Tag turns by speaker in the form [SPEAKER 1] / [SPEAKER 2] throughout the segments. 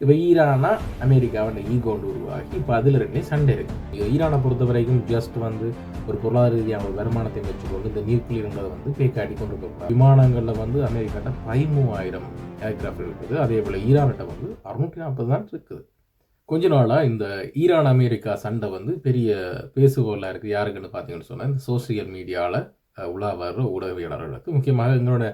[SPEAKER 1] இப்போ ஈரானா அமெரிக்காவோட ஈகோண்டு உருவாகி இப்போ அதில் ரெண்டே சண்டை இருக்குது ஈரானை பொறுத்த வரைக்கும் ஜஸ்ட் வந்து ஒரு பொருளாதார ரீதியாக ஒரு வருமானத்தை வச்சுக்கொண்டு இந்த நியூக்ளியர்ன்றதை வந்து பேக்காட்டி கொண்டு போகிறாங்க விமானங்களில் வந்து அமெரிக்காட்ட பதிமூவாயிரம் ஏர்கிராஃப்ட் இருக்குது. அதே போல் ஈரான்கிட்ட வந்து அறுநூற்றி நாற்பது தான் இருக்குது. கொஞ்ச நாளாக இந்த ஈரான் அமெரிக்கா சண்டை வந்து பெரிய பேசுபொருளாக இருக்குது யாருக்குன்னு பார்த்தீங்கன்னு சொன்னால் இந்த சோசியல் மீடியாவில் உலா வர்ற ஊடகவியலாளர்களுக்கு முக்கியமாக எங்களோட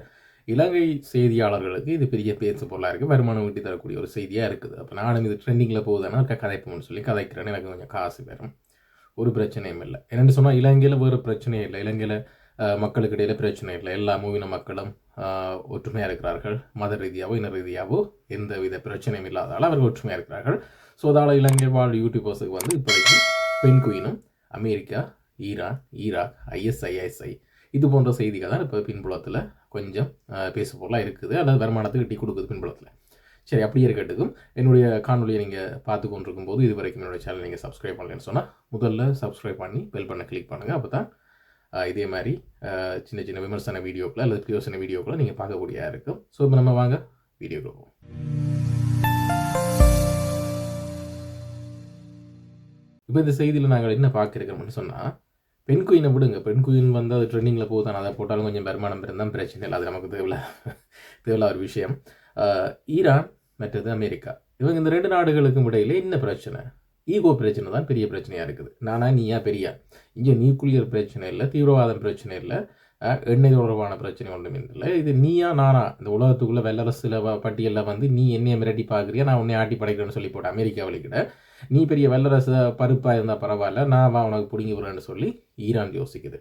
[SPEAKER 1] இலங்கை செய்தியாளர்களுக்கு இது பெரிய பேச்சு பொருளாக இருக்குது வருமானம் ஈட்டி தரக்கூடிய ஒரு செய்தியாக இருக்குது. அப்போ நானும் இது ட்ரெண்டிங்கில் போகுதுன்னா கதைப்போம்னு சொல்லி கதைக்கிறேன்னு எனக்கு கொஞ்சம் காசு வரும். ஒரு பிரச்சனையும் இல்லை. என்னென்னு சொன்னால் இலங்கையில் வேறு பிரச்சனையே இல்லை. இலங்கையில் மக்களுக்கு இடையில பிரச்சனை இல்லை. எல்லா மூவின மக்களும் ஒற்றுமையாக இருக்கிறார்கள். மத ரீதியாவோ இன ரீதியாவோ எந்த வித பிரச்சனையும் இல்லாதால் அவர்கள் ஒற்றுமையாக இருக்கிறார்கள். ஸோ அதால் இலங்கை வாழ் யூடியூபர்ஸுக்கு வந்து இப்போதைக்கு பெண் குயினும் அமெரிக்கா ஈரான் ஈராக் ஐஎஸ்ஐஎஸ்ஐ இது போன்ற செய்திகள் தான் இப்போ பின்புலத்தில் கொஞ்சம் பேசுபொருளாக இருக்குது. அல்லது வருமானத்துக்கு டீ கொடுக்குது பின்புலத்தில். சரி அப்படியே இருக்கட்டுக்கும் என்னுடைய காணொலியை நீங்கள் பார்த்து கொண்டிருக்கும் போது இது வரைக்கும் என்னுடைய சேனல் நீங்கள் சப்ஸ்கிரைப் பண்ணலன்னு சொன்னால் முதல்ல சப்ஸ்கிரைப் பண்ணி பெல் பண்ண கிளிக் பண்ணுங்கள் அப்போ தான் இதே மாதிரி சின்ன சின்ன விமர்சன வீடியோக்களை அல்லது பிரியோசன வீடியோக்களை நீங்கள் பார்க்கக்கூடியதாக இருக்கும். ஸோ இப்போ நம்ம வாங்க வீடியோக்கு போவோம். இப்போ இந்த செய்தியில் நாங்கள் என்ன பார்க்குறோம்னு சொன்னால் பெண் குயினை விடுங்க. பெண் குயின் வந்து அது ட்ரெண்டிங்கில் போகுதான் அதை போட்டாலும் கொஞ்சம் வருமானம் இருந்தால் பிரச்சனை இல்லை. அது நமக்கு தேவையில்ல. தேவையில்ல ஒரு விஷயம். ஈரான் மற்றது அமெரிக்கா. இவங்க இந்த ரெண்டு நாடுகளுக்கும் இடையில என்ன பிரச்சனை? ஈகோ பிரச்சனை தான் பெரிய பிரச்சனையாக இருக்குது. நானா நீயா பெரியா? இங்கே நியூக்ளியர் பிரச்சனை இல்லை தீவிரவாதம் பிரச்சனை இல்லை. எண்ணெய் தொடர்பான பிரச்சனை ஒன்றும் இல்லை. இது நீயா நானா? இந்த உலகத்துக்குள்ள வல்லரசுல வ- வந்து நீ என்னையை மிரட்டி பார்க்குறியா நான் உன்னை ஆட்டி படைக்கிறேன்னு சொல்லி போட்டேன் அமெரிக்காவில் வழிக்கிட நீ பெரிய வல்லரசு பருப்பாக இருந்தால் பரவாயில்ல. நான் வா உனக்கு பிடுங்கி விடுறேன்னு சொல்லி ஈரான் யோசிக்குது.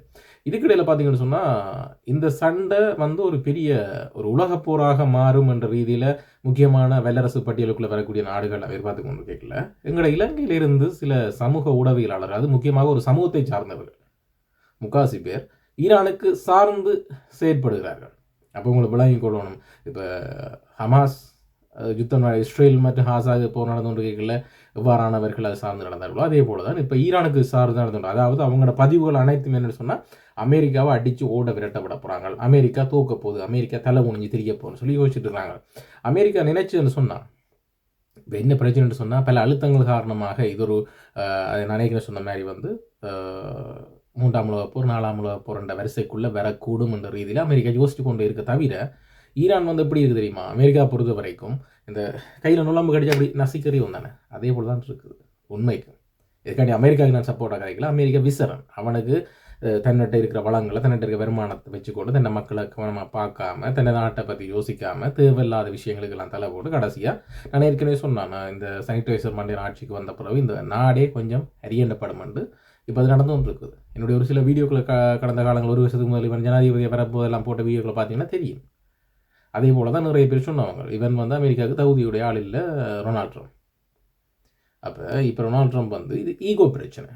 [SPEAKER 1] இதுக்கிடையில் பார்த்தீங்கன்னு சொன்னால் இந்த சண்டை வந்து ஒரு பெரிய ஒரு உலகப் போராக மாறும் என்ற ரீதியில் முக்கியமான வல்லரசு பட்டியலுக்குள்ளே வரக்கூடிய நாடுகள் எதிர்பார்த்து கொண்டு கேட்கல. எங்களோட இலங்கையிலிருந்து சில சமூக உடவியலாளர் அது முக்கியமாக ஒரு சமூகத்தை சார்ந்தவர்கள் முக்காசி பேர் ஈரானுக்கு சார்ந்து செயற்படுகிறார்கள். அப்போ உங்களுக்கு விளங்கி கொள்ளணும். இப்போ ஹமாஸ் யுத்தம் இஸ்ரேல் மற்றும் ஹாசா போர் நடந்து கொண்டு கேட்கல எவ்வாறானவர்கள் அதை சார்ந்து நடந்தார்களோ அதே போல தான் இப்போ ஈரானுக்கு சார்ந்து நடந்து அதாவது அவங்களோட பதிவுகள் அனைத்தும் என்னென்னு சொன்னால் அமெரிக்காவை அடித்து ஓட விரட்டப்பட போகிறாங்க அமெரிக்கா தூக்க போகுது. அமெரிக்கா தலை குனிஞ்சு திரிய போகணும்னு சொல்லி யோசிச்சுட்டு இருக்காங்க. அமெரிக்கா நினைச்சுன்னு சொன்னால் இப்போ என்ன பிரச்சனைன்னு சொன்னால் பல அழுத்தங்கள் காரணமாக இது ஒரு அஹ், நினைக்கிற சொன்ன மாதிரி வந்து மூன்றாம் உலக போர் நாலாம் உலக போர் என்ற வரிசைக்குள்ளே வரக்கூடும் என்ற ரீதியில் அமெரிக்கா யோசித்து கொண்டு இருக்க தவிர ஈரான் வந்து எப்படி இருக்குது தெரியுமா? அமெரிக்கா பொறுத்த வரைக்கும் இந்த கையில் நுழம்பு கடிச்சு அப்படி நசிக்கறியும் தானே. அதே போல் தான் இருக்குது. உண்மைக்கு. இதுக்காண்டி அமெரிக்காவுக்கு நான் சப்போர்ட்டாக கிடைக்கல. அமெரிக்கா விசரன். அவனுக்கு தன்னிட்ட இருக்கிற வளங்களை தன்னிட்ட இருக்கிற வருமானத்தை வச்சுக்கொண்டு தன்னை மக்களை கவனமாக பார்க்காம தன்னை நாட்டை பற்றி யோசிக்காமல் தேவையில்லாத விஷயங்களுக்கெல்லாம் தலை போட்டு கடைசியாக நான் ஏற்கனவே சொன்னான் நான் இந்த சானிடைசர் மண்டியன் ஆட்சிக்கு வந்த பிறகு இந்த நாடே கொஞ்சம் அரியண்டப்படும் என்று இப்போ அது நடந்து கொண்டு இருக்குது. என்னுடைய ஒரு சில வீடியோக்களை க கடந்த காலங்கள் ஒரு வருஷத்துக்கு முதல் இவன் ஜனாதிபதியை வரப்போதெல்லாம் போட்ட வீடியோக்களை பார்த்தீங்கன்னா தெரியும். அதே போல தான் நிறைய பேர் சொன்னவங்க. இவன் வந்து அமெரிக்காவுக்கு தகுதியுடைய ஆள் இல்லை ரொனால்ட் ட்ரம்ப். அப்போ இப்போ ரொனால்ட் ட்ரம்ப் வந்து இது ஈகோ பிரச்சனை.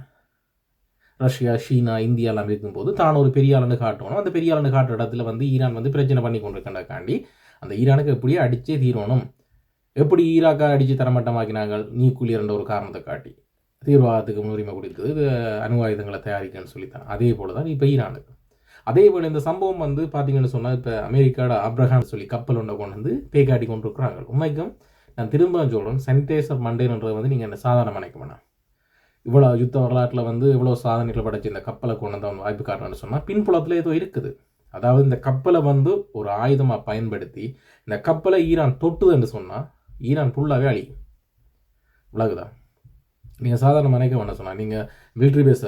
[SPEAKER 1] ரஷ்யா சீனா இந்தியாலாம் இருக்கும்போது தான் ஒரு பெரிய ஆளுன்னு காட்டணும் அந்த பெரிய ஆளுன்னு காட்டுற இடத்துல வந்து ஈரான் வந்து பிரச்சனை பண்ணி கொண்டிருக்கண்டாக்காண்டி அந்த ஈரானுக்கு எப்படியே அடித்தே தீரணும். எப்படி ஈராக்காக அடித்து தரமட்டமாக்கினாங்க? நியூக்ளியர்ன்ற ஒரு காரணத்தை காட்டி. தீவிரவாதத்துக்கு முன்னுரிமை கொடுக்குது இது அணு ஆயுதங்களை தயாரிக்கன்னு சொல்லித்தான். அதே போல தான் இப்போ ஈரானுக்கு அதே போல் இந்த சம்பவம் வந்து பார்த்தீங்கன்னு சொன்னால் இப்போ அமெரிக்காவோட அப்ரஹாம் சொல்லி கப்பல் ஒன்றை கொண்டு வந்து பேக்காட்டி கொண்டு இருக்கிறாங்க உண்மைக்கும் நான் திரும்ப சொல்கிறேன் சானிடைசர் மண்டேன்ன்றது வந்து நீங்கள் என்ன சாதாரண நினைக்க வேணாம் இவ்வளோ யுத்த வரலாற்றில் வந்து இவ்வளோ சாதனைகளை படைச்சு இந்த கப்பலை கொண்டு வந்து வாய்ப்பு காட்டணும்னு சொன்னால் பின்புலத்தில் ஏதோ இருக்குது. அதாவது இந்த கப்பலை வந்து ஒரு ஆயுதமாக பயன்படுத்தி இந்த கப்பலை ஈரான் தொட்டுதுன்னு சொன்னால் ஈரான் ஃபுல்லாகவே அழியும். விலகுதா நீங்கள் சாதாரண மனைக்க வேணாம் சொன்னால் நீங்கள் மிலிட்ரி பேஸ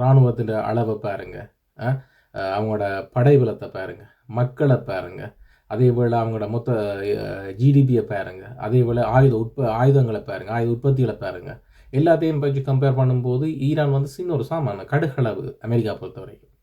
[SPEAKER 1] இராணுவத்தின் அளவை பாருங்க. அவங்களோட படை பலத்தை மக்களை பாருங்கள் அதே போல் அவங்களோட மொத்த ஜிடிபியை பாருங்க. அதே போல் ஆயுத உற்ப ஆயுதங்களை பாருங்கள் ஆயுத உற்பத்திகளை பாருங்கள் எல்லாத்தையும் வச்சு கம்பேர் பண்ணும்போது ஈரான் வந்து சின்ன ஒரு சாமான கடுகளவு அமெரிக்கா பொறுத்த வரைக்கும்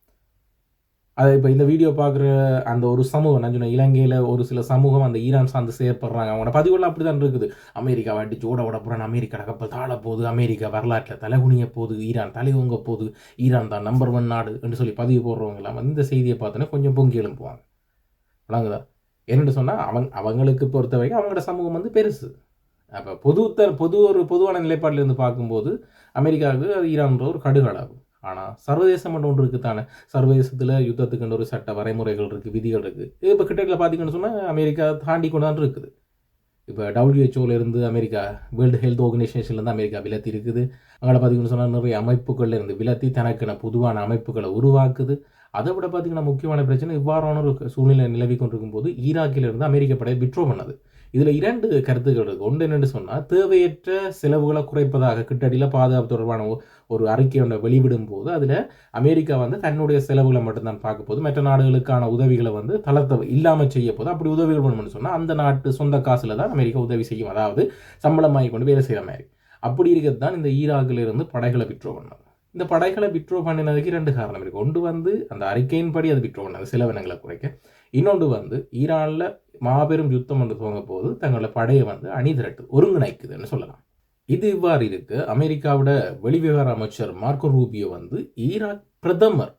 [SPEAKER 1] அது இப்போ இந்த வீடியோ பார்க்குற அந்த ஒரு சமூகம் நான் சொன்னேன் இலங்கையில் ஒரு சில சமூகம் அந்த ஈரான் சார்ந்து செயற்படுறாங்க. அவங்களோட பதிவுலாம் அப்படி தான் இருக்குது. அமெரிக்கா வாட்டி ஜோட விட போகிறான் அமெரிக்கா கப்பல் தாழ போகுது அமெரிக்கா வரலாற்றில் தலைகுனிய போகுது ஈரான் தலைவங்க போகுது ஈரான் தான் நம்பர் ஒன் நாடு என்று சொல்லி பதிவு போடுறவங்கெல்லாம் வந்து இந்த செய்தியை பார்த்தோன்னே கொஞ்சம் பொங்கி எழும்புவாங்க. விளங்குதா? என்னென்னு சொன்னால் அவங்க அவங்களுக்கு பொறுத்த வரைக்கும் அவங்களோட சமூகம் வந்து பெருசு. அப்போ பொது பொது ஒரு பொதுவான நிலைப்பாட்டிலேருந்து பார்க்கும்போது அமெரிக்காவுக்கு அது ஈரான்ற ஒரு கடுகளாகும் ஆனால் சர்வதேசம் மட்டும் ஒன்று இருக்குது தானே சர்வதேசத்தில் யுத்தத்துக்குன்ற ஒரு சட்ட வரைமுறைகள் இருக்குது விதிகள் இருக்குது இப்போ கிரிக்கெட்டில் பார்த்தீங்கன்னு சொன்னால் அமெரிக்கா தாண்டி கொண்டு தான் இருக்குது. இப்போ டபிள்யூஹெச்ஓல இருந்து அமெரிக்கா வேர்ல்டு ஹெல்த் ஆர்கனைசேஷன்லேருந்து அமெரிக்கா விலத்தி இருக்குது. அங்கே பார்த்தீங்கன்னு சொன்னால் நிறைய அமைப்புகள்ல இருந்து விலத்தி தனக்கென பொதுவான அமைப்புகளை உருவாக்குது. அதை விட பார்த்தீங்கன்னா முக்கியமான பிரச்சனை இவ்வாறான ஒரு சூழ்நிலை நிலவி கொண்டிருக்கும் போது ஈராக்கிலிருந்து அமெரிக்க படையை விட்ரோ பண்ணது. இதில் இரண்டு கருத்துக்கள் இருக்குது ஒன்று என்னென்னு சொன்னால் தேவையற்ற செலவுகளை குறைப்பதாக கிட்டடியில் பாதுகாப்பு தொடர்பான ஒரு அறிக்கை ஒன்றை வெளிவிடும் போது அதில் அமெரிக்கா வந்து தன்னுடைய செலவுகளை மட்டும்தான் பார்க்க போது மற்ற நாடுகளுக்கான உதவிகளை வந்து தளர்த்த இல்லாமல் செய்ய போது அப்படி உதவிகள் பண்ணணும்னு சொன்னால் அந்த நாட்டு சொந்த காசில் தான் அமெரிக்கா உதவி செய்யும். அதாவது சம்பளம் வாங்கி கொண்டு வேலை செய்கிற மாதிரி. அப்படி இருக்கிறது தான் இந்த ஈராக்கில் இருந்து படைகளை விட்ரோ பண்ணது. இந்த படைகளை விட்ரோ பண்ணினதுக்கு இரண்டு காரணம் இருக்குது ஒன்று வந்து அந்த அறிக்கையின்படி அது விட்ரோ பண்ணது செலவினங்களை குறைக்க. இன்னொன்று வந்து ஈரானில் மாபெரும் யுத்தம் என்று துவங்க போது தங்களோட படையை வந்து அணிதிரட்டு ஒருங்கிணைக்குதுன்னு சொல்லலாம். இது இவ்வாறு இருக்கு. அமெரிக்காவோட வெளிவிவகார அமைச்சர் மார்க்கோ ரூபியோ வந்து ஈராக் பிரதமர்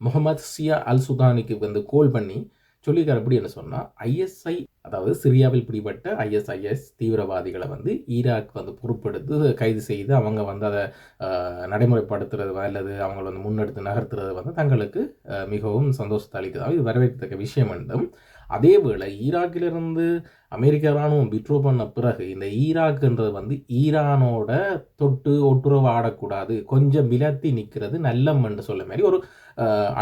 [SPEAKER 1] முகமது சியா அல் சுதானிக்கு வந்து கோல் பண்ணி சொல்லியிருக்காரு. எப்படி என்ன சொன்னால் ஐஎஸ்ஐ அதாவது சிரியாவில் பிடிபட்ட ஐஎஸ்ஐஎஸ் தீவிரவாதிகளை வந்து ஈராக் வந்து பொறுப்பெடுத்து கைது செய்து அவங்க வந்து அதை நடைமுறைப்படுத்துறது அல்லது அவங்கள வந்து முன்னெடுத்து நகர்த்துறது வந்து தங்களுக்கு மிகவும் சந்தோஷத்தை அளிக்குது இது வரவேற்கத்தக்க விஷயம் என்றும் அதே வேளை ஈராக்கிலிருந்து அமெரிக்க இராணுவம் விட்ரோ பண்ண பிறகு இந்த ஈராக்ன்றது வந்து ஈரானோட தொட்டு ஒட்டுறவு ஆடக்கூடாது கொஞ்சம் விலத்தி நிற்கிறது நல்லம் என்று சொல்ல மாதிரி ஒரு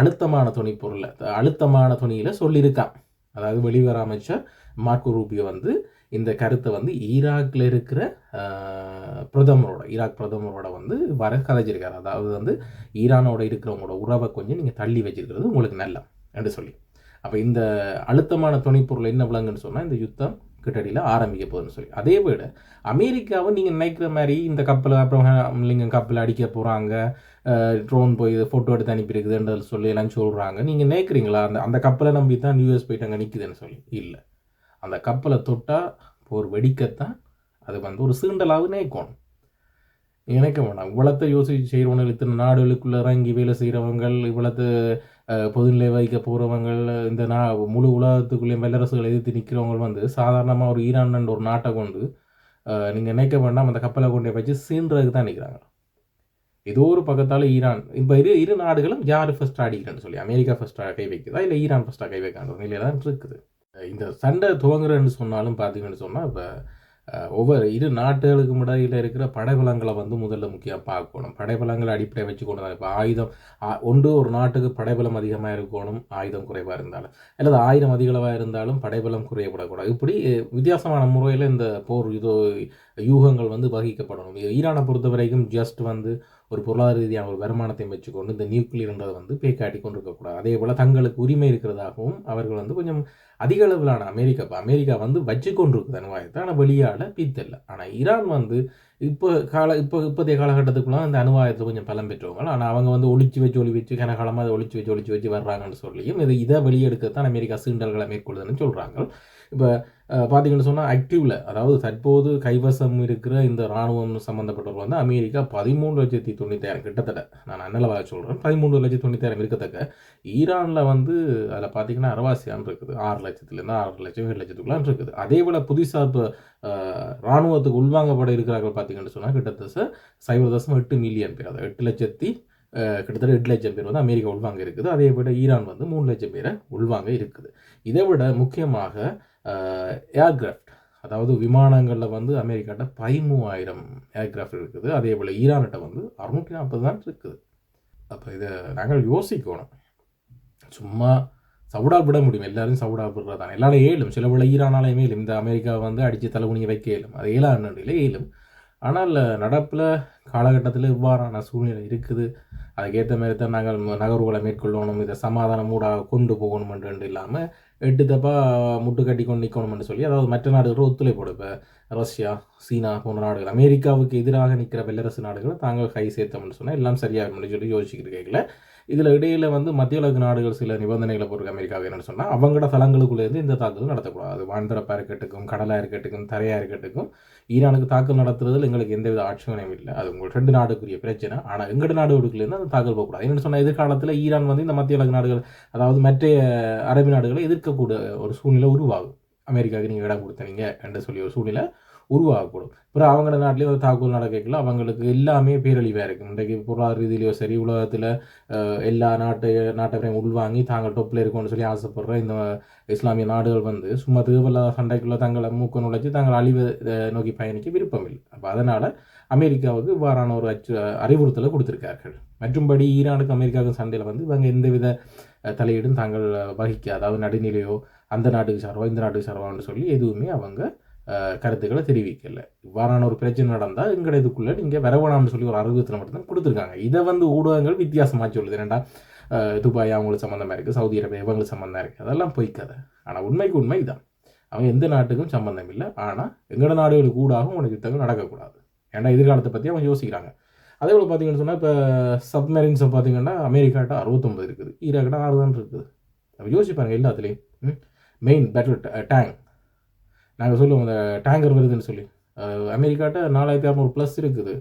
[SPEAKER 1] அழுத்தமான துணி பொருளை அழுத்தமான துணியில் சொல்லியிருக்கான். அதாவது வெளிவர அமைச்சர் மார்க்கோ ரூபியோ வந்து இந்த கருத்தை வந்து ஈராக்கில் இருக்கிற பிரதமரோட ஈராக் பிரதமரோட வந்து வர கதைச்சிருக்காரு அதாவது வந்து ஈரானோட இருக்கிறவங்களோட உறவை கொஞ்சம் நீங்கள் தள்ளி வச்சிருக்கிறது உங்களுக்கு நல்லம் என்று சொல்லி. அப்போ இந்த அழுத்தமான துணைப்பொருள் என்ன விளங்குன்னு சொன்னால் இந்த யுத்தம் கிட்டடியில் ஆரம்பிக்க போகுதுன்னு சொல்லி. அதே விட அமெரிக்காவை நீங்கள் நினைக்கிற மாதிரி இந்த கப்பலை அப்புறம் இல்லைங்க கப்பலை அடிக்க போகிறாங்க ட்ரோன் போய் ஃபோட்டோ எடுத்து அனுப்பியிருக்குதுன்றது சொல்லி எல்லாம் சொல்கிறாங்க நீங்கள் நினைக்கிறீங்களா? அந்த அந்த கப்பலை நம்பி தான் யூஎஸ் போயிட்டு அங்கே நிற்குதுன்னு சொல்லி? இல்லை. அந்த கப்பலை தொட்டால் போர் வெடிக்கத்தான் அது வந்து ஒரு சீண்டலாக நினைக்கணும். நினைக்க வேண்டாம் இவ்வளத்தை யோசிச்சு செய்கிறவங்க இத்தனை நாடுகளுக்குள்ளே இறங்கி வேலை செய்கிறவங்க இவ்வளத்து பொதுநிலை வைக்க போகிறவங்கள் இந்த நா முழு உலகத்துக்குள்ளேயும் வல்லரசுகளை எதிர்த்து நிற்கிறவங்க வந்து சாதாரணமாக ஒரு ஈரான் ஒரு நாட்டை கொண்டு நீங்கள் நினைக்க வேண்டாம் அந்த கப்பலை கொண்டு வச்சு சீன்றதுக்கு தான் நிற்கிறாங்க ஏதோ ஒரு பக்கத்தால் ஈரான் இப்போ இரு இரு நாடுகளும் யார் ஃபஸ்ட்டாக அடிக்கிறேன்னு சொல்லி அமெரிக்கா ஃபஸ்ட்டாக கை வைக்குதா இல்லை ஈரான் ஃபஸ்ட்டாக கை வைக்கான்ற நிலையில தான் இருக்குது. இந்த சண்டை துவங்குறேன்னு சொன்னாலும் பார்த்தீங்கன்னு சொன்னால் இப்போ ஒவ்வொரு இரு நாடுகளுக்கு இடையில் இருக்கிற படைபலங்களை வந்து முதல்ல முக்கியம் பார்க்கணும். படைபலங்களை அடிப்படை வச்சுக்கொண்டு தான் இப்போ ஆயுதம் ஆ- ஒன்று ஒரு நாட்டுக்கு படைபலம் அதிகமாக இருக்கணும் ஆயுதம் குறைவாக இருந்தாலும். அல்லது ஆயுதம் அதிகளவாக இருந்தாலும் படைபலம் குறையப்படக்கூடாது. இப்படி வித்தியாசமான முறையில் இந்த போர் இதோ யூகங்கள் வந்து வகிக்கப்படணும். ஈரானை பொறுத்த வரைக்கும் ஜஸ்ட் வந்து ஒரு பொருளாதார ரீதியான ஒரு வருமானத்தை வச்சுக்கொண்டு இந்த நியூக்ளியர்ன்றதை வந்து பேக்காட்டி கொண்டு இருக்கக்கூடாது அதே போல் தங்களுக்கு உரிமை இருக்கிறதாகவும் அவர்கள் வந்து கொஞ்சம் அதிக அளவிலான அமெரிக்கா இப்போ அமெரிக்கா வந்து வச்சு கொண்டு இருக்குது அணுவாயத்தை ஆனால் வெளியால் பீத்தல்ல ஆனால் ஈரான் வந்து இப்போ கால இப்போ இப்போதைய காலகட்டத்துக்குலாம் அந்த அணுவாயத்தை கொஞ்சம் பலம் பெற்றவங்க. ஆனால் அவங்க வந்து ஒழிச்சு வச்சு ஒளி வச்சு கனகாலமாக அதை ஒழிச்சு வச்சு ஒழிச்சு வச்சு வர்றாங்கன்னு சொல்லியும் இது இதை வெளியெடுக்கத்தான் அமெரிக்கா சீண்டல்களை மேற்கொள்ளுதுன்னு சொல்கிறாங்க இப்போ பார்த்தீங்கன்னு சொன்னால் ஆக்டிவில் அதாவது தற்போது கைவசம் இருக்கிற இந்த இராணுவம் சம்மந்தப்பட்டவர் வந்து அமெரிக்கா பதிமூணு லட்சத்தி தொண்ணூத்தாயிரம் கிட்டத்தட்ட. நான் அன்னளவாக சொல்கிறேன் பதிமூணு லட்சத்தி தொண்ணூத்தாயிரம் இருக்கத்தக்க. ஈரானில் வந்து அதில் பார்த்தீங்கன்னா அரவாசியான் இருக்குது. ஆறு லட்சத்துலேருந்து ஆறு லட்சம் ஏழு லட்சத்துக்குலாம் இருக்குது. அதே போல் புதுசாக இப்போ இராணுவத்துக்கு உள்வாங்கப்பட இருக்கிறார்கள் பார்த்தீங்கன்னு சொன்னால் கிட்டத்தட்ட சைபர் தசம் எட்டு மில்லியன் பேர். அதாவது எட்டு லட்சத்தி கிட்டத்தட்ட எட்டு லட்சம் பேர் வந்து அமெரிக்கா உள்வாங்க இருக்குது. அதே விட ஈரான் வந்து மூணு லட்சம் பேரை உள்வாங்க இருக்குது. இதை விட முக்கியமாக ஏர்கிராஃப்ட் அதாவது விமானங்களில் வந்து அமெரிக்காட்ட பதிமூவாயிரம் ஏர்கிராஃப்ட் இருக்குது. அதே போல் ஈரான்கிட்ட வந்து அறுநூற்றி நாற்பது தான் இருக்குது. அப்போ இதை நாங்கள் யோசிக்கணும். சும்மா சவுடா விட முடியும். எல்லாரும் சவுடா விடுறது தான் எல்லாரும் ஏழும். சில விட ஈரானாலையும் ஏழும். இந்த அமெரிக்கா வந்து அடித்து தலைகுனிய வைக்க ஏழும். அது ஏழாண்டில் ஏழும். ஆனால் நடப்பில் காலகட்டத்தில் இவ்வாறான சூழ்நிலை இருக்குது. அதுக்கேற்ற மாதிரி தான் நாங்கள் நகர்வுகளை மேற்கொள்ளணும் இதை சமாதான மூடாக கொண்டு போகணுமென்று இல்லாமல் எட்டு தப்பாக முட்டு கட்டி கொண்டு நிற்கணும்னு சொல்லி அதாவது மற்ற நாடுகள் ஒத்துழைப்போடு இப்போ ரஷ்யா சீனா போன்ற நாடுகள் அமெரிக்காவுக்கு எதிராக நிற்கிற வல்லரசு நாடுகளை தாங்கள் கை சேர்த்தோம்னு சொன்னால் எல்லாம் சரியாகும்னு சொல்லி யோசிச்சுக்கிட்டு கேட்கல இதில் இடையில் வந்து மத்திய உலக நாடுகள் சில நிபந்தனைகளை போட்டு அமெரிக்காவை என்னென்னு சொன்னால் அவங்களோட தளங்களுக்குள்ளேருந்து இந்த தாக்குதல் நடத்தக்கூடாது. வான்தரப்பாக இருக்கட்டும் கடலாக இருக்கட்டுக்கும் தரையாக இருக்கட்டுக்கும் ஈரானுக்கு தாக்குதல் நடத்துறதுல எங்களுக்கு எந்தவித ஆட்சேபனையும் இல்லை. அது உங்கள் ரெண்டு நாடுக்குரிய பிரச்சனை. ஆனால் எங்கட நாடுகளுக்குள்ளேருந்து அந்த தாக்கல் போகக்கூடாது. என்னென்னு சொன்னால் எதிர்காலத்தில் ஈரான் வந்து இந்த மத்திய உலக நாடுகள் அதாவது மற்ற அரபு நாடுகளை எதிர்க்கக்கூடிய ஒரு சூழ்நிலை உருவாகும். அமெரிக்காவுக்கு நீங்கள் இடம் கொடுத்தனீங்க என்று சொல்லி ஒரு சூழ்நிலை உருவாகக்கூடும் அப்புறம் அவங்களோட நாட்டிலேயே ஒரு தாக்குதல் நடக்கல அவங்களுக்கு எல்லாமே பேரழிவாக இருக்கும் இன்றைக்கு பொருளாதார ரீதியிலையோ சரி உலகத்தில் எல்லா நாட்டு நாட்டவரையும் உள்வாங்கி தாங்கள் டொப்பில் இருக்கும்னு சொல்லி ஆசைப்படுற இந்த இஸ்லாமிய நாடுகள் வந்து சும்மா தேவையில்லாத சண்டைக்குள்ளே தங்களை மூக்க நுழைச்சி தாங்கள் அழிவை நோக்கி பயணிக்க விருப்பம் இல்லை அப்போ அதனால் அமெரிக்காவுக்கு இவ்வாறான ஒரு அச்சு அறிவுறுத்தலை கொடுத்துருக்கார்கள். மற்றும்படி ஈரானுக்கு அமெரிக்காவுக்கு சண்டையில் வந்து இவங்க எந்தவித தலையீடும் தாங்கள் வகிக்க அதாவது நடுநிலையோ அந்த நாட்டுக்கு சார்பா இந்த நாட்டுக்கு சார்பான்னு சொல்லி எதுவுமே அவங்க கருத்துக்களை தெரிவிக்கல. இவ்வாறான ஒரு பிரச்சனை நடந்தால் எங்களை இதுக்குள்ளே நீங்கள் வரவேணாம்னு சொல்லி ஒரு அறிவுறுத்தலை மட்டும்தான் கொடுத்துருக்காங்க. இதை வந்து ஊடகங்கள் வித்தியாசமாக சொல்லுது. ஏன்னா துபாய் அவங்களுக்கு சம்மந்தமாக இருக்குது சவுதி அரேபியா இவங்களுக்கு சம்மந்தம் இருக்குது அதெல்லாம் பொய் கதை. ஆனால் உண்மைக்கு உண்மை இதுதான் அவங்க எந்த நாட்டுக்கும் சம்மந்தம் இல்லை. ஆனால் எங்களோட நாடுகளுக்கு கூடாகவும் உனக்கு யுத்தங்கள் நடக்கக்கூடாது. ஏன்னா எதிர்காலத்தை பற்றி அவங்க யோசிக்கிறாங்க. அதே போல் பார்த்தீங்கன்னு சொன்னால் இப்போ சப்மரைன்ஸை பார்த்தீங்கன்னா அமெரிக்காட்ட அறுபத்தொம்பது இருக்குது. ஈராக்கிட்ட ஆறு தான் இருக்குது. அப்போ யோசிச்சு எல்லாத்துலேயும். மெயின் பேட்டில் டேங்க் நாங்கள் சொல்லுவோம் இந்த டேங்கர் வருதுன்னு சொல்லி. அமெரிக்காட்ட நாலாயிரத்தி அறநூறு ப்ளஸ் இருக்குது.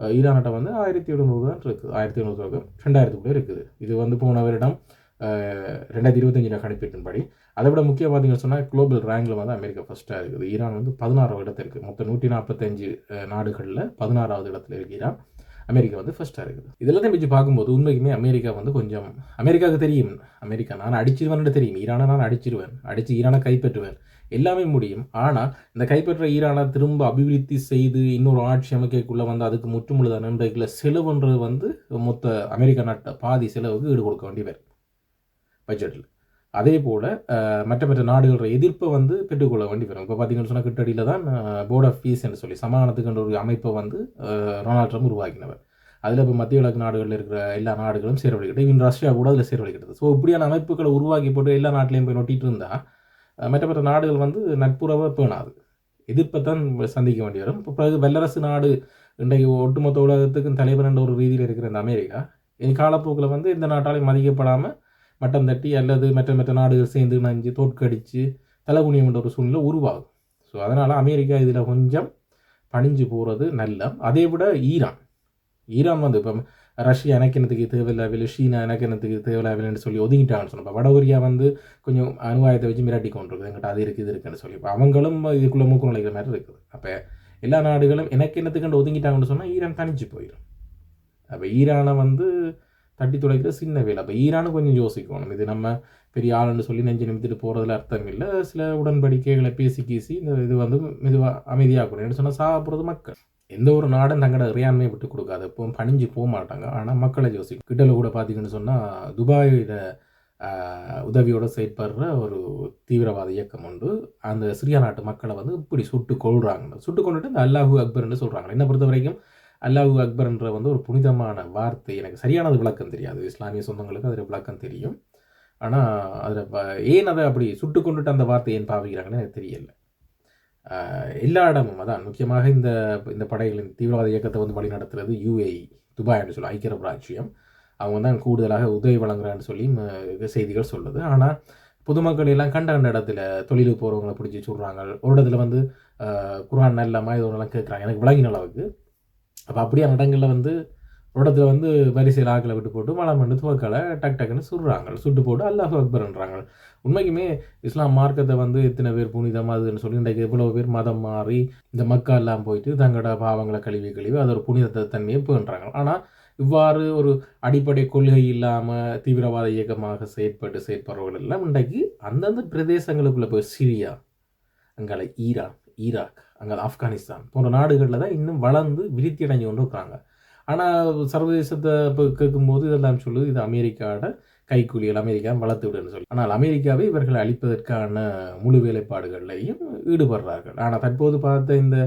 [SPEAKER 1] அஹ் ஈரான்கிட்ட வந்து ஆயிரத்தி எழுநூறு தான் இருக்குது ஆயிரத்தி எழுநூறு ரெண்டாயிரத்துக்குள்ளே இருக்குது. இது வந்து போன வருடம் அஹ் ரெண்டாயிரத்தி இருபத்தஞ்சில் கணிப்பீட்டின்படி அதை விட முக்கியம் பார்த்தீங்கன்னு சொன்னால் குளோபல் ரேங்கில் வந்து அமெரிக்கா ஃபஸ்ட்டாக இருக்குது. ஈரான் வந்து பதினாறாவது இடத்துல இருக்குது மொத்தம் நூற்றி நாற்பத்தஞ்சு நாடுகளில் பதினாறாவது இடத்துல இருக்குது ஈரான். அமெரிக்கா வந்து ஃபஸ்ட்டாக இருக்குது. இதெல்லாம் வச்சு பார்க்கும்போது உண்மைக்குமே அமெரிக்கா வந்து கொஞ்சம் அமெரிக்காவுக்கு தெரியும். அமெரிக்கா நான் அடிச்சிருவேன்னு தெரியும். ஈரானை நான் அடிச்சிருவேன். அடித்து ஈரானை கைப்பற்றுவேன். எல்லாமே முடியும். ஆனால் இந்த கைப்பற்ற ஈரானை திரும்ப அபிவிருத்தி செய்து இன்னொரு ஆட்சி அமைக்கக்குள்ளே வந்து அதுக்கு முற்றுமுழுதான இன்றைக்குள்ள செலவுன்றது வந்து மொத்த அமெரிக்கா நாட்டை பாதி செலவுக்கு ஈடு கொடுக்க வேண்டியவர் பட்ஜெட்டில். அதே போல் மற்ற மற்ற நாடுகளோட எதிர்ப்பை வந்து பெற்றுக்கொள்ள வேண்டி வரும் இப்போ பார்த்தீங்கன்னு சொன்னால் கிட்டடியில் தான் போர்ட் ஆஃப் பீஸ் என்று சொல்லி சமாதானத்துக்குன்ற ஒரு அமைப்பை வந்து ரொனால்ட் ட்ரம்ப் உருவாக்கினவர். அதில் இப்போ மத்திய கிழக்கு நாடுகளில் இருக்கிற எல்லா நாடுகளும் சேர்வழிக்கிட்டு இவன் ரஷ்யா கூட அதில் சேரவழிக்கிறது ஸோ இப்படியான அமைப்புகளை உருவாக்கி போட்டு எல்லா நாட்டிலையும் போய் நொட்டிகிட்டு இருந்தால் அஹ், மற்ற மற்ற நாடுகள் வந்து நட்புறவை பேணாது. எதிர்ப்பை தான் சந்திக்க வேண்டி வரும். இப்போ பிறகு வல்லரசு நாடு இன்றைக்கு ஒட்டுமொத்த உலகத்துக்கும் தலைவர் என்ற ஒரு ரீதியில் இருக்கிற இந்த அமெரிக்கா இனி காலப்போக்கில் வந்து இந்த நாட்டாலையும் மதிக்கப்படாமல் மட்டம் தட்டி அல்லது மற்ற மற்ற நாடுகள் சேர்ந்து நஞ்சு தோற்கடித்து தலைகுனியம் என்ற ஒரு சூழ்நிலை உருவாகும். ஸோ அதனால் அமெரிக்கா இதில் கொஞ்சம் பணிஞ்சு போகிறது நல்ல அதே விட ஈரான். ஈரான் வந்து இப்போ ரஷ்யா எனக்கு என்னத்துக்கு தேவையில்லாவில்லை சீனா எனக்கு என்னத்துக்கு தேவையில்லாவில்லைன்னு சொல்லி ஒதுங்கிட்டாங்கன்னு சொன்னப்போ வடகொரியா வந்து கொஞ்சம் அணுவாயத்தை வச்சு மிராட்டி கொண்டிருக்குது. எங்கிட்ட அது இருக்குது இது இருக்குன்னு சொல்லி. இப்போ அவங்களும் இதுக்குள்ளே மூக்கு நுழைக்கிற மாதிரி இருக்குது. அப்போ எல்லா நாடுகளும் எனக்கு என்னத்துக்குன்னு ஒதுங்கிட்டாங்கன்னு சொன்னால் ஈரான் தனிச்சு போயிடும் அப்போ ஈரானை வந்து தட்டி துளைக்கிற சின்ன வேலை. அப்போ ஈரானும் கொஞ்சம் யோசிக்கணும். இது நம்ம பெரிய ஆளுன்னு சொல்லி நெஞ்சு நிமித்திட்டு போகிறதுல அர்த்தம் இல்லை. சில உடன்படிக்கைகளை பேசி கீசி இந்த இது வந்து மெதுவாக அமைதியாகணும் என்ன சொன்னால் சாப்பிட்றது மக்கள். எந்த ஒரு நாடும் தங்களோட இறையாண்மையை விட்டு கொடுக்காது. எப்பவும் பணிஞ்சு போக மாட்டாங்க. ஆனால் மக்களை ஜோசி கிட்டல கூட பார்த்தீங்கன்னு சொன்னால் துபாயோட உதவியோட செயற்படுற ஒரு தீவிரவாத இயக்கம் உண்டு. அந்த சிரியா நாட்டு மக்களை வந்து இப்படி சுட்டு கொள்கிறாங்க சுட்டு கொண்டுட்டு இந்த அல்லாஹூ அக்பர்னு சொல்கிறாங்க என்னை பொறுத்த வரைக்கும் அல்லாஹூ அக்பர்ன்ற வந்து ஒரு புனிதமான வார்த்தை எனக்கு சரியானது விளக்கம் தெரியாது. இஸ்லாமிய சொந்தங்களுக்கு அதில் விளக்கம் தெரியும். ஆனால் அதில் ஏன் அதை அப்படி சுட்டு கொண்டுட்டு அந்த வார்த்தை ஏன் பாவிக்கிறாங்கன்னு எனக்கு தெரியலை. எல்லா இடமும் அதான் முக்கியமாக இந்த இந்த படைகளின் தீவிரவாத இயக்கத்தை வந்து வழி நடத்துறது யூஏஇ துபாய்னு சொல்லி ஐக்கிய அரபு ராஜ்யம் அவங்க தான் கூடுதலாக உதவி வழங்குறான்னு சொல்லி செய்திகள் சொல்லுது. ஆனால் பொதுமக்கள் எல்லாம் கண்ட கண்ட இடத்துல தொழிலுக்கு போகிறவங்களை பிடிச்சி சொல்கிறாங்க ஒரு இடத்துல வந்து குரான் குர்ஆன் நல்லமா இது ஒன்றெல்லாம் கேட்குறாங்க எனக்கு விளங்கின அளவுக்கு. அப்போ அப்படியான இடங்களில் வந்து உடத்துல வந்து வரிசையில் ஆக்களை விட்டு போட்டு மலம் பண்ணி துவக்களை டக் டக்குன்னு சுடுறாங்க. சுட்டு போட்டு அல்லாஹ் அக்பர்ன்றாங்க உண்மைக்குமே இஸ்லாம் மார்க்கத்தை வந்து எத்தனை பேர் புனிதம் அதுன்னு சொல்லி இன்றைக்கு எவ்வளோ பேர் மதம் மாறி இந்த மக்கள் எல்லாம் போயிட்டு தங்களோட பாவங்களை கழுவி கழுவி அது ஒரு புனித தன்மையை பேணுறாங்க. ஆனால் இவ்வாறு ஒரு அடிப்படை கொள்கை இல்லாமல் தீவிரவாத இயக்கமாக செயற்பட்டு செயற்படுறவர்கள் எல்லாம் இன்றைக்கு அந்தந்த பிரதேசங்களுக்குள்ளே போய் சிரியா அங்கே ஈரான் ஈராக் அங்கே ஆப்கானிஸ்தான் போன்ற நாடுகளில் தான் இன்னும் வளர்ந்து விருத்தி அடைஞ்சு கொண்டு இருக்கிறாங்க ஆனால் சர்வதேசத்தை இப்போ கேட்கும்போது இதெல்லாம் சொல்லுது இது அமெரிக்காவோட கைக்கூலிகள் அமெரிக்கா வளர்த்து விடுன்னு சொல்லி. ஆனால் அமெரிக்காவை இவர்களை அழிப்பதற்கான முழு வேலைப்பாடுகள்லையும் ஈடுபடுறார்கள். ஆனால் தற்போது பார்த்த இந்த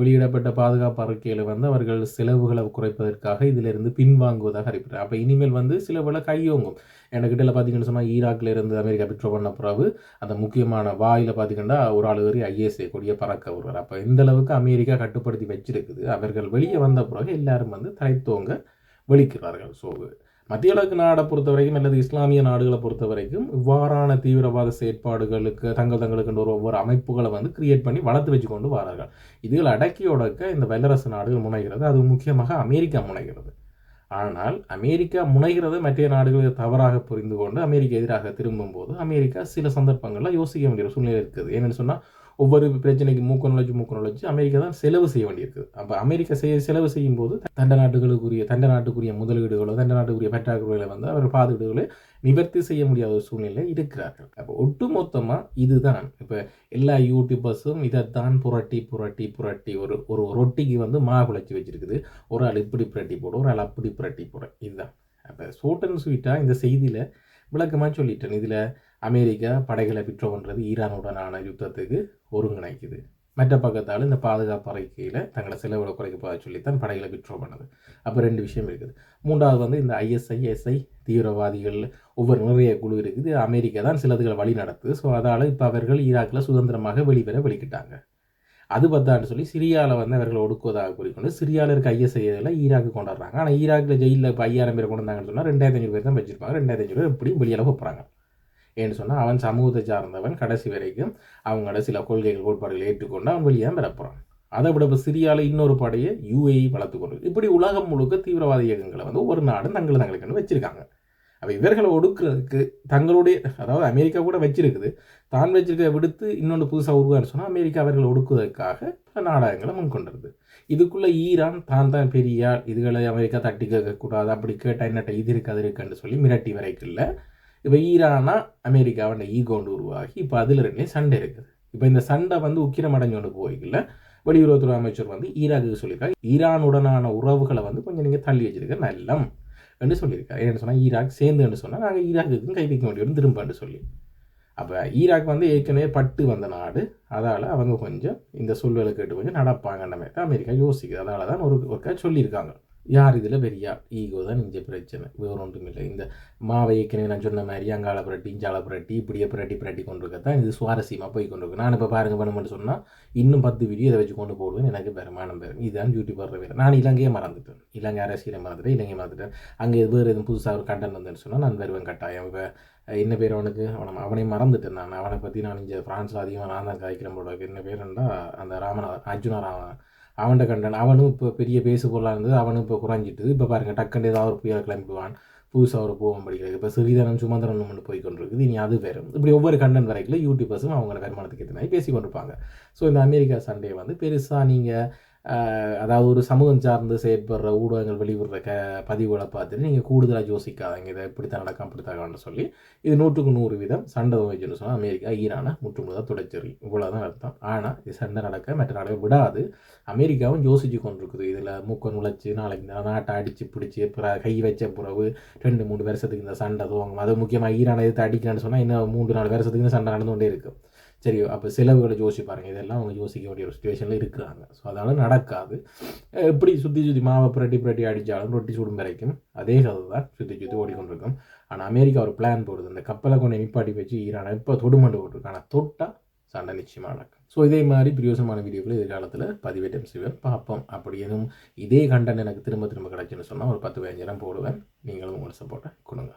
[SPEAKER 1] வெளியிடப்பட்ட பாதுகாப்பு அறிக்கையில் வந்து அவர்கள் செலவுகளை குறைப்பதற்காக இதிலிருந்து பின்வாங்குவதாக அறிவிக்கிறார். அப்போ இனிமேல் வந்து சில வேலை கையோங்கும். என்கிட்ட பார்த்தீங்கன்னு சொன்னால் ஈராக்ல இருந்து அமெரிக்கா விட்ரோ பண்ண பிறகு அந்த முக்கியமான வாயில் பார்த்தீங்கன்னா ஒரு ஆள் ஏறி ஐஎஸ்ஏ கொடிய பறக்க வருவார் அப்போ இந்த அளவுக்கு அமெரிக்கா கட்டுப்படுத்தி வச்சிருக்குது. அவர்கள் வெளியே வந்த பிறகு எல்லாரும் வந்து தலைத்தோங்க வெளிக்கிறார்கள் ஸோ மத்திய கிழக்கு நாடை பொறுத்த வரைக்கும் அல்லது இஸ்லாமிய நாடுகளை பொறுத்த வரைக்கும் இவ்வாறான தீவிரவாத செயற்பாடுகளுக்கு தங்கள் தங்களுக்குன்ற ஒரு ஒவ்வொரு அமைப்புகளை வந்து கிரியேட் பண்ணி வளர்த்து வச்சு கொண்டு வரார்கள். இதில் அடக்கியோடக்க இந்த வல்லரசு நாடுகள் முனைகிறது. அது முக்கியமாக அமெரிக்கா முனைகிறது. ஆனால் அமெரிக்கா முனைகிறது மற்ற நாடுகளை தவறாக புரிந்து கொண்டு அமெரிக்க எதிராக திரும்பும்போது அமெரிக்கா சில சந்தர்ப்பங்களில் யோசிக்க வேண்டிய சூழ்நிலை இருக்குது. ஏன்னு சொன்னால் ஒவ்வொரு பிரச்சனைக்கு மூக்க நுழைச்சு மூக்க நுழைச்சு அமெரிக்கா தான் செலவு செய்ய வேண்டியிருக்குது அப்போ அமெரிக்கா செய்ய செலவு செய்யும் போது தண்ட நாட்டுகளுக்குரிய தண்ட நாட்டுக்குரிய முதலீடுகளோ தண்ட நாட்டுக்குரிய பற்றாக்குறைகளை வந்து அவர் பாதுகாடுகளை நிவர்த்தி செய்ய முடியாத ஒரு சூழ்நிலை இருக்கிறார்கள். அப்போ ஒட்டுமொத்தமாக இதுதான். இப்போ எல்லா யூடியூபர்ஸும் இதைத்தான் புரட்டி புரட்டி புரட்டி ஒரு ஒரு ரொட்டிக்கு வந்து மா குழச்சி வச்சிருக்குது. ஒரு ஆள் இப்படி புரட்டி போடும் ஒரு ஆள் அப்படி புரட்டி போடும் இதுதான். அப்போ சோட் அண்ட் ஸ்வீட்டாக இந்த செய்தியில் விளக்கமாக சொல்லிட்டேன். இதில் அமெரிக்கா படைகளை விற்றோன்றது ஈரானுடனான யுத்தத்துக்கு ஒருங்கிணைக்குது. மற்ற பக்கத்தால் இந்த பாதுகாப்பு அறிக்கையில் தங்களை செலவுகளை குறைக்க போக சொல்லித்தான் படைகளை விட்ரோ பண்ணது. அப்போ ரெண்டு விஷயம் இருக்குது. மூன்றாவது வந்து இந்த ஐஎஸ்ஐ எஸ்ஐ தீவிரவாதிகள் ஒவ்வொரு நிறைய குழு இருக்குது. அமெரிக்கா தான் சிலதுகளை வழி நடத்துது. ஸோ அதால் இப்போ அவர்கள் ஈராக்கில் சுதந்திரமாக வெளிவர வெளிக்கிட்டாங்க. அது பத்தான்னு சொல்லி சிரியாவில் வந்து அவர்கள் ஒடுக்குவதாக கூறிக்கொண்டு சிரியாவில் இருக்க ஐஎஸ்ஐயில் ஈராக்கு கொண்டாடுறாங்க. ஆனால் ஈராக்கில் ஜெயிலில் இப்போ ஐயாயிரம் பேர் கொண்டு வந்தாங்கன்னு சொன்னால் ரெண்டாயிரத்தி ஐநூறு பேர் தான் வச்சிருப்பாங்க. ரெண்டாயிரத்தி ஐநூறு பேர் எப்படியும் வெளியில் போகிறாங்க ஏன்னு சொன்னால் அவன் சமூகத்தை சார்ந்தவன் கடைசி வரைக்கும் அவங்களோட சில கொள்கைகள் கோட்பாடுகளை ஏற்றுக்கொண்டு அவன் வெளியே பெறப்போகிறான் அதை விட இப்போ சிரியாவில் இன்னொரு படையை யூஏஇ வளர்த்து கொண்டு இப்படி உலகம் முழுக்க தீவிரவாத இயக்கங்களை வந்து ஒரு நாடும் தங்களை தங்களுக்கு வச்சுருக்காங்க. அப்போ இவர்களை ஒடுக்குறதுக்கு தங்களுடைய அதாவது அமெரிக்கா கூட வச்சிருக்குது. தான் வச்சிருக்க விடுத்து இன்னொன்று புதுசாக உருவான்னு சொன்னால் அமெரிக்கா அவர்களை ஒடுக்குவதற்காக பல நாடகங்களை முன்கொண்டுருது இதுக்குள்ளே ஈரான் தான் தான் பெரியார் இதுகளை அமெரிக்கா தட்டி கேட்கக்கூடாது. அப்படி கேட்டால் என்னட்ட இது இருக்கு அது இருக்குன்னு சொல்லி மிரட்டி வரைக்குள்ள இப்போ ஈரானா அமெரிக்காவோட ஈகோண்டு உருவாகி இப்போ அதில் ரெண்டே சண்டை இருக்குது. இப்போ இந்த சண்டை வந்து உக்கிரம் அடைஞ்சோண்டு போய்க்கல வெளியுறவுத்துறை அமைச்சர் வந்து ஈராக்கு சொல்லியிருக்காங்க ஈரானுடனான உறவுகளை வந்து கொஞ்சம் நீங்கள் தள்ளி வச்சிருக்க நல்லம் என்று சொல்லியிருக்காரு. ஏன்னு சொன்னால் ஈராக் சேர்ந்துன்னு சொன்னால் நாங்கள் ஈராக்குக்கும் கை வைக்க வேண்டியது திரும்பன்னு சொல்லி. அப்போ ஈராக் வந்து ஏற்கனவே பட்டு வந்த நாடு. அதால் அவங்க கொஞ்சம் இந்த சூழ்நிலை கேட்டு கொஞ்சம் நடப்பாங்கன்ற மாதிரி தான் அமெரிக்கா யோசிக்குது. அதால் தான் ஒரு ஒருக்கா சொல்லியிருக்காங்க. யார் இதில் பெரியா? ஈகோ தான் இங்கே பிரச்சனை. வேறு ஒன்றும் இல்லை இந்த மாவை ஏற்கனவே நான் சொன்ன மாதிரி அங்காள புரட்டி இஞ்சால புரட்டி இப்படியே புரட்டி புரட்டி கொண்டு இருக்கத்தான் இது சுவாரஸ்யமாக போய் கொண்டு இருக்கு நான் இப்போ பாருங்க பண்ணணும்னு சொன்னால் இன்னும் பத்து வீடியோ இதை வச்சு கொண்டு போடுவேன் எனக்கு பெருமானம் பெரும். இதுதான் யூடியூப் வர்ற வேலை. நான் இலங்கையை மறந்துட்டேன். இலங்கை அரசியலை மறந்துட்டேன் இலங்கை மறந்துட்டேன். அங்கே வேறு எதுவும் புதுசாக ஒரு கண்டென்ட் வந்தேன்னு சொன்னால் நான் வருவேன் கட்டாயம். இப்போ என்ன பேர் அவனுக்கு? அவனை அவனை மறந்துட்டேன் நான். அவனை பற்றி நான் இங்கே ஃப்ரான்ஸில் அதிகமாக நான் தான் காய்க்கிறேன் போல என்ன பேருன்னா அந்த ராமநாதன் அர்ஜுனா ராமன் அவன்கிட்ட கண்டன் அவனும் இப்போ பெரிய பேசு பொருளாக இருந்தது அவனும் இப்போ குறைஞ்சிட்டு இப்போ பாருங்கள் டக்குன்னு ஏதாவது ஒரு புயல் கிளம்பிடுவான். புதுசாக ஒரு போகம் படிக்கிறது. இப்போ சிறிதனம் சுமந்திரன் ஒன்று போய் கொண்டிருக்குது. இனி அது வேறு. இப்படி ஒவ்வொரு கண்டன் வரைக்கும் யூடியூபர்ஸும் அவங்களோட வருமானத்துக்கு ஏற்ற மாதிரி பேசி கொண்டிருப்பாங்க ஸோ இந்த அமெரிக்கா சண்டே வந்து பெருசாக நீங்கள் அதாவது ஒரு சமூகம் சார்ந்து செயற்படுற ஊடகங்கள் வெளிவிடுற க பதிவுகளை பார்த்துட்டு நீங்கள் கூடுதலாக யோசிக்காதீங்க. இதை இப்படித்தான் நடக்கும் அப்படித்தான் சொல்லி இது நூற்றுக்கு நூறு வீதம் சண்டை வச்சுன்னு சொன்னால் அமெரிக்கா ஈரானை முற்றுமுழுதாக இவ்வளோ தான் அர்த்தம். ஆனால் இது சண்டை நடக்க மற்ற நாடுகள் விடாது. அமெரிக்காவும் யோசிச்சு கொண்டிருக்குது. இதில் மூக்க நுழைச்சி நாளைக்கு இந்த நாட்டை அடித்து பிடிச்சி அப்புறம் கை வச்ச பிறகு ரெண்டு மூணு வருஷத்துக்கு இந்த சண்டை துவங்கும். அது முக்கியமாக ஈரானை எதிர்த்து அடிக்கலான்னு சொன்னால் இன்னும் மூன்று நாலு வருஷத்துக்கு இந்த சண்டை நடந்து கொண்டே இருக்கும். சரி அப்போ செலவுகளை யோசிச்சு பாருங்கள் இதெல்லாம் அவங்க யோசிக்க வேண்டிய ஒரு சுச்சுவேஷனில் இருக்கிறாங்க. ஸோ அதனால் நடக்காது. எப்படி சுற்றி சுற்றி மாவை புரட்டி புரட்டி அடித்தாலும் ரொட்டி சுடும் வரைக்கும் அதே கதை தான் சுற்றி சுற்றி ஓடிக்கொண்டிருக்கும். ஆனால் அமெரிக்கா ஒரு பிளான் போடுது. இந்த கப்பலை கொண்டு நிப்பாட்டி வச்சு ஈரானை இப்போ தொடுமண்டு போட்டிருக்காங்க தொட்டால் சண்டை நிச்சயமாக நடக்கும். ஸோ இதே மாதிரி பிரியோசமான வீடியோக்களை எதிர்காலத்தில் பதிவேற்றம் செய்வேன் பார்ப்போம். அப்படி எதுவும் இதே கண்டென்ட் எனக்கு திரும்ப திரும்ப கிடச்சுன்னு சொன்னால் ஒரு பத்து பதினஞ்சு நேரம் போடுவேன். நீங்களும் உங்களோட சப்போர்ட்டை கொடுங்க.